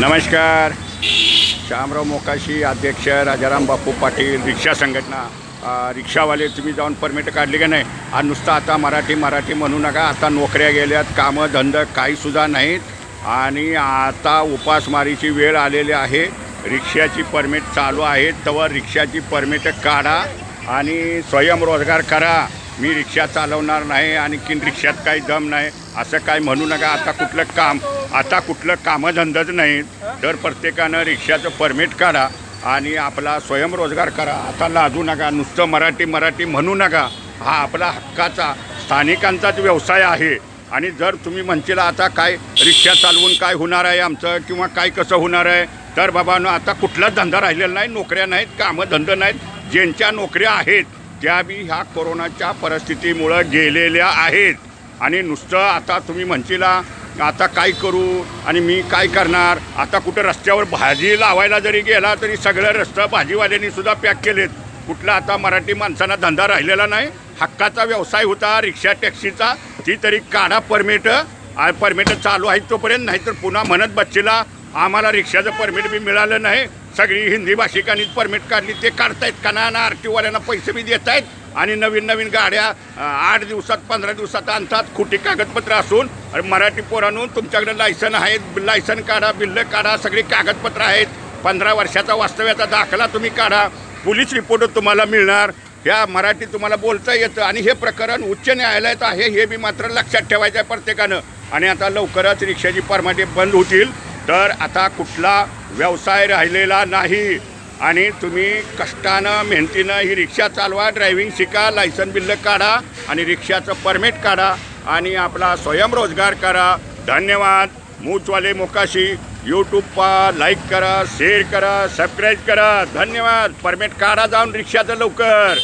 नमस्कार. श्यामराव मोकाशी अध्यक्ष राजाराम बापू पाटील रिक्षा संघटना. रिक्षावाले तुम्ही जाऊन परमिट काढली का नाही? आज नुसतं आता मराठी मराठी म्हणू नका. आता नोकऱ्या गेल्यात कामं धंद काहीसुद्धा नाहीत. आणि आता उपासमारीची वेळ आलेली आहे. रिक्षाची परमिट चालू आहे. तेव्हा रिक्षाची परमिट काढा आणि स्वयंरोजगार करा. मी रिक्षा चालवणार नाही आणखीन रिक्षात काही दम नाही. असं काय म्हणू नका. आता कुठलं काम आता कुठलं कामधंदाच नाही. तर प्रत्येकानं रिक्षाचं परमिट काढा आणि आपला स्वयंरोजगार करा. आता लाजू नका. नुसतं मराठी मराठी म्हणू नका. हा आपला हक्काचा स्थानिकांचाच व्यवसाय आहे. आणि जर तुम्ही म्हणशील आता काय रिक्षा चालवून काय होणार आहे आमचं किंवा काय कसं होणार आहे? तर बाबांनो आता कुठलाच धंदा राहिलेला नाही. नोकऱ्या नाहीत कामं धंदे नाहीत. ज्यांच्या नोकऱ्या आहेत त्या बी ह्या कोरोनाच्या परिस्थितीमुळं गेलेल्या आहेत. आणि नुसतं आता तुम्ही म्हणशीला आता काय करू आणि मी काय करणार? आता कुठं रस्त्यावर भाजी लावायला जरी गेला तरी सगळं रस्तं भाजीवाल्यांनी सुद्धा पॅक केलेत. कुठला आता मराठी माणसांना धंदा राहिलेला नाही. हक्काचा व्यवसाय होता रिक्षा टॅक्सीचा. ती तरी काढा परमिट. परमिट चालू आहे तोपर्यंत नाहीतर पुन्हा म्हणत बच्चीला आम्हाला रिक्षाचं परमिट बी मिळालं नाही. सगळी हिंदी भाषिकांनी परमिट काढली ते काढतायत ना आर टी पैसे बी देत आहेत आणि नवीन नवीन गाड्या आठ दिवसात पंधरा दिवसात आणतात खोटी कागदपत्र असून. मराठी पोरांनो तुमच्याकडे लायसन आहेत लायसन काढा बिल्ल काढा सगळी कागदपत्र आहेत. पंधरा वर्षाचा वास्तव्याचा दाखला तुम्ही काढा. पोलीस रिपोर्ट तुम्हाला मिळणार. ह्या मराठी तुम्हाला बोलता येतं. आणि हे प्रकरण उच्च न्यायालयात आहे हे मी मात्र लक्षात ठेवायचं आहे प्रत्येकानं. आणि आता लवकरच रिक्षाची परमिटे बंद होतील. तर आता कुठला व्यवसाय राहिलेला नाही. आणि तुम्ही कष्टानं मेहनतीनं ही रिक्षा चालवा ड्रायव्हिंग शिका लायसन बिल्ल काढा आणि रिक्षाचं परमिट काढा आणि आपला स्वयंरोजगार करा. धन्यवाद. मूचवाले मोकाशी. यूट्यूबला लाईक करा शेअर करा सबस्क्राईब करा. धन्यवाद. परमिट काढा जाऊन रिक्षाचं लवकर.